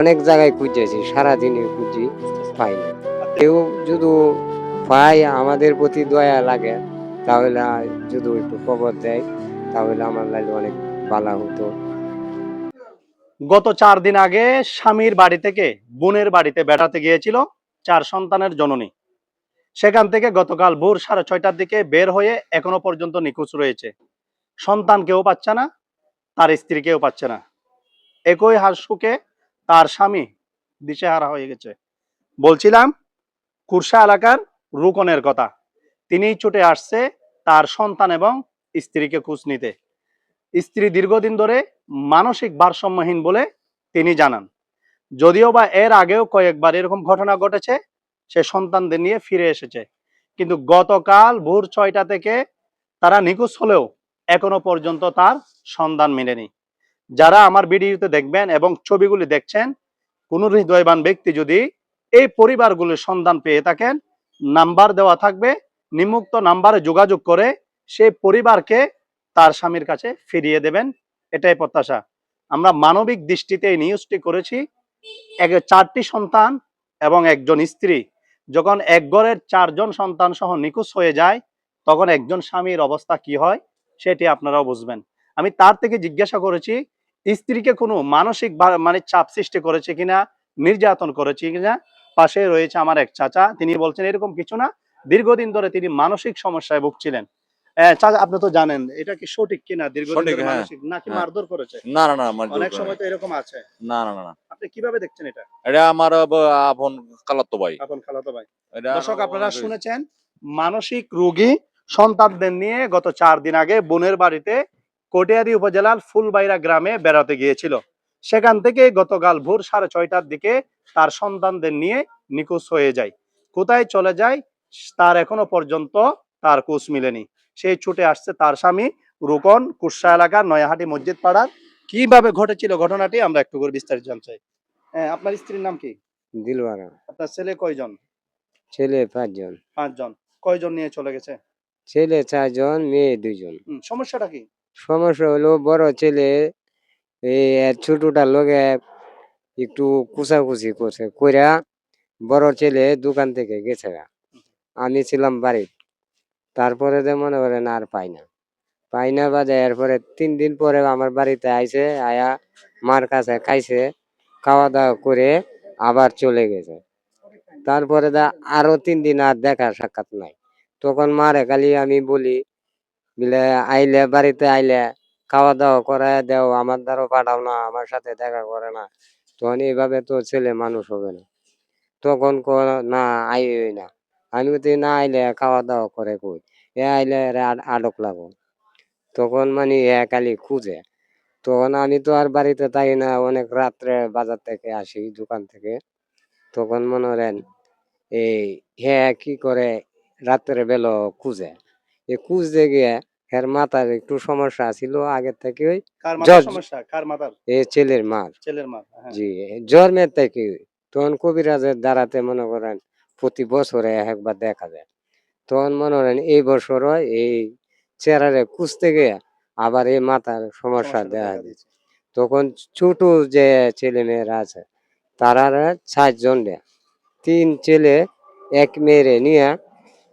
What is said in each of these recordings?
অনেক জায়গায় খুঁজেছি সারাদিনই খুঁজি পাই না। কেউ যদি পায়, আমাদের প্রতি দয়া লাগে, তাহলে যদি একটু খবর দেয়, তাহলে আমার লাগে অনেক ভালো হতো। গত চার দিন আগে স্বামীর বাড়ি থেকে, বোনের বাড়িতে বেড়াতে গিয়েছিল চার সন্তানের জননী। সেখান থেকে গতকাল ভোর সাড়ে ছয়টার দিকে বের হয়ে এখনও পর্যন্ত নিখোঁজ রয়েছে। সন্তান কেউ পাচ্ছে না, তার স্ত্রী কেউ পাচ্ছে না। একই হাসুকে তার স্বামী দিশেহারা হয়ে গেছে। বলছিলাম, কুরসা এলাকার রুকনের কথা। তিনি ছুটে আসছে তার সন্তান এবং স্ত্রীকে খোঁজ নিতে। স্ত্রী দীর্ঘদিন ধরে মানসিক ভারসাম্যহীন বলে তিনি জানান। যদিও বা এর আগেও কয়েকবার এরকম ঘটনা ঘটেছে, সে সন্তানদের নিয়ে ফিরে এসেছে। কিন্তু গতকাল ভোর ছয়টা থেকে তারা নিখোঁজ হলেও এখনও পর্যন্ত তার সন্ধান মেলেনি। যারা আমার ভিডিওতে দেখবেন এবং ছবিগুলি দেখছেন, কোন হৃদয়বান ব্যক্তি যদি এই পরিবারগুলির সন্ধান পেয়ে থাকেন, নাম্বার দেওয়া থাকবে, নিমুক্ত নাম্বারে যোগাযোগ করে সেই পরিবারকে তার স্বামীর কাছে ফিরিয়ে দেবেন। এটাই প্রত্যাশা। আমরা মানবিক দৃষ্টিতে এই নিউজটি করেছি। এক চারটি সন্তান এবং একজন স্ত্রী। যখন এক ঘরের চারজন সন্তান সহ নিখোঁজ হয়ে যায়, তখন একজন স্বামীর অবস্থা কি হয়, সেটি আপনারাও বুঝবেন। আমি তার থেকে জিজ্ঞাসা করেছি স্ত্রীকে কোনো মানসিক মানে চাপ সৃষ্টি করেছে কিনা নির্যাতন করেছে কিনা পাশে রয়েছে আমার এক চাচা। তিনি বলছেন এরকম কিছু না। দীর্ঘদিন ধরে তিনি মানসিক সমস্যায় ভুগছিলেন। চাচা আপনি তো জানেন এটা কি সঠিক কিনা? দীর্ঘদিন হ্যাঁ। মানসিক নাকি হ্যাঁ। মারধর করেছে? না না না অনেক সময় তো এরকম আছে। না না না না। আপনি কীভাবে দেখছেন এটা? এটা আমার আপন কালাতো ভাই। আপন খালাতো ভাই। দর্শক আপনারা শুনেছেন মানসিক রোগী সন্তানদের নিয়ে গত চার দিন আগে বোনের বাড়িতে কটিয়াদি উপজেলার ফুলবাইরা গ্রামে বেড়াতে গিয়েছিল। সেখান থেকে গতকাল ভোর সাড়ে ছয়টার দিকে তার সন্তানদের নিয়ে নিখোঁজ হয়ে যায়। কোথায় চলে যায় তার এখনও পর্যন্ত তার কোচ মিলেনি। সেই ছুটে আসছে তার স্বামী রুকন কুর্সা এলাকার নয়াহাটি মসজিদ পাড়ার। কীভাবে ঘটেছিল ঘটনাটি আমরা একটু করে বিস্তারিত জানতে চাই। হ্যাঁ, আপনার স্ত্রীর নাম কি? দিলওয়ারা। আপনার ছেলে কয়জন? ছেলে পাঁচজন। পাঁচজন। কয়জন নিয়ে চলে গেছে? ছেলে চারজন মেয়ে দুইজন। সমস্যাটা কি? সমস্যা হলো বড় ছেলে এই এর ছোটটার একটু কুচাকুচি করছে, কইরা বড় ছেলে দোকান থেকে গেছে আমি ছিলাম বাড়িতে তারপরে যে মনে করেন আর পাই না। পাই না বাদে এরপরে তিন দিন পরে আমার বাড়িতে আইছে, আয়া মার কাছে খাইছে, খাওয়া দাওয়া করে আবার চলে গেছে। তারপরে দা আরও তিন দিন আর দেখা সাক্ষাৎ নাই। তখন মারে খালি আমি বলি বলে, আইলে, বাড়িতে আইলে খাওয়া দাওয়া করে দেও, আমার দ্বারা পাঠাও না, আমার সাথে দেখা করে না। তখন এইভাবে তো ছেলে মানুষ হবে না। তখন না আই না। আমি বলছি না আইলে খাওয়া দাওয়া করে কই? এ আইলে আটক লাগো তখন মানে এ খালি খুঁজে। তখন আমি তো আর বাড়িতে থাকি না, অনেক রাত্রে বাজার থেকে আসি, দোকান থেকে। তখন মনে করেন, এই হ্যাঁ কি করে রাত্রে বেলা খুঁজে? এ খুঁজতে গিয়ে এর মাথার একটু সমস্যা ছিল আগের থেকে ওই কার মাথার সমস্যা? কার মাথার এই ছেলের মার। ছেলের হ্যাঁ। জি জন্মের থেকে তখন কবিরাজের দ্বারাতে মনে করেন প্রতি বছরে একবার দেখা যায়। তখন মনে করেন এই বছর এই চেহারারে খুঁজতে গিয়ে আবার এই মাথার সমস্যা দেখা দিচ্ছে তখন ছোট যে ছেলে মেয়েরা আছে তারা চারজন রে তিন ছেলে এক মেয়েরে নিয়ে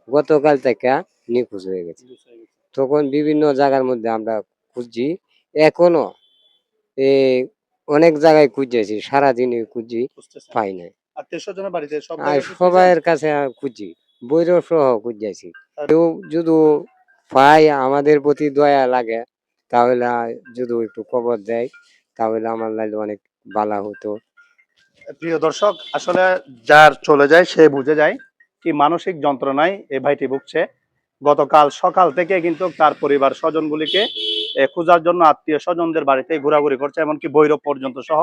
গতকাল থেকে নিখোঁজ হয়ে গেছে। তখন বিভিন্ন জায়গার মধ্যে আমরা খুঁজছি। এখনও এই অনেক জায়গায় খুঁজেছি সারাদিনই খুঁজি পাই নাই? সবাইয়ের কাছে খুঁজি বৈরব সহ খুঁজেছি কেউ যদি পাই আমাদের প্রতি দয়া লাগে তাহলে যদি একটু খবর দেয় তাহলে আমার লাগে অনেক ভালো হতো। প্রিয় দর্শক আসলে যার চলে যায় সে বুঝে যায় কি মানসিক যন্ত্রণায় এ ভাইটি ভুগছে। গতকাল সকাল থেকে কিন্তু তার পরিবার স্বজনগুলিকে খোঁজার জন্য আত্মীয় স্বজনদের বাড়িতে ঘোরাঘুরি করছে, এমনকি বৈরব পর্যন্ত সহ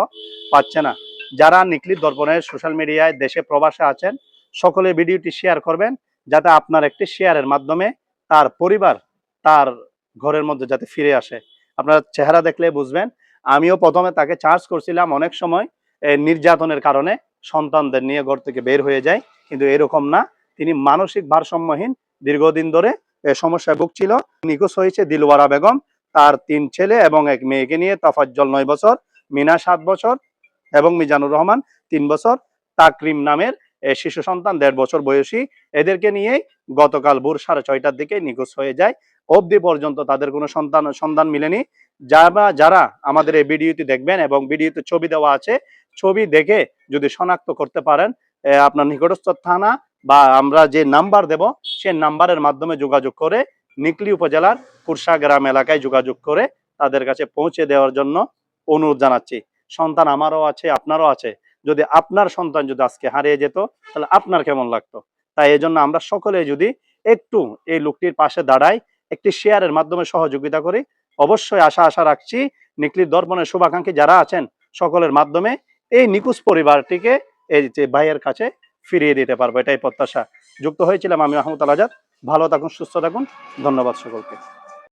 পাচ্ছে না। যারা নিকলিত দর্পণের সোশ্যাল মিডিয়ায় দেশে প্রবাসে আছেন, সকলে ভিডিওটি শেয়ার করবেন, যাতে আপনার একটি শেয়ারের মাধ্যমে তার পরিবার তার ঘরের মধ্যে যাতে ফিরে আসে। আপনার চেহারা দেখলে বুঝবেন, আমিও প্রথমে তাকে চার্জ করছিলাম অনেক সময় নির্যাতনের কারণে সন্তানদের নিয়ে ঘর থেকে বের হয়ে যায়, কিন্তু এরকম না। তিনি মানসিক ভারসাম্যহীন দীর্ঘদিন ধরে সমস্যায় ভুগছিল। নিখোঁজ হয়েছে দিলওয়ারা বেগম, তার তিন ছেলে এবং এক মেয়েকে নিয়ে তফাজ্জল নয় বছর, মিনা সাত বছর এবং মিজানুর রহমান তিন বছর, তাকরিম নামের শিশু সন্তান দেড় বছর বয়সী। এদেরকে নিয়েই গতকাল ভোর সাড়ে ছয়টার দিকে নিখোঁজ হয়ে যায়। অবধি পর্যন্ত তাদের কোনো সন্তান, সন্ধান মিলেনি। যারা যারা আমাদের এই ভিডিওটি দেখবেন এবং ভিডিওতে ছবি দেওয়া আছে, ছবি দেখে যদি শনাক্ত করতে পারেন আপনার নিকটস্থ থানা বা আমরা যে নাম্বার দেব সেই নাম্বারের মাধ্যমে যোগাযোগ করে নিকলি উপজেলার কুরসা গ্রাম এলাকায় যোগাযোগ করে তাদের কাছে পৌঁছে দেওয়ার জন্য অনুরোধ জানাচ্ছি। সন্তান আমারও আছে, আপনারও আছে। যদি আপনার সন্তান যদি আজকে হারিয়ে যেত, তাহলে আপনার কেমন লাগতো? তাই এই জন্য আমরা সকলে যদি একটু এই লোকটির পাশে দাঁড়াই, একটি শেয়ারের মাধ্যমে সহযোগিতা করি, অবশ্যই আশা আশা রাখছি নিকলির দর্পণের শুভাকাঙ্ক্ষী যারা আছেন, সকলের মাধ্যমে এই নিকুজ পরিবারটিকে এই যে ভাইয়ের কাছে ফিরিয়ে দিতে পারব, এটাই প্রত্যাশা। যুক্ত হয়েছিলাম আমি মাহমুদ আল আজাদ। ভালো থাকুন, সুস্থ থাকুন। ধন্যবাদ সকলকে।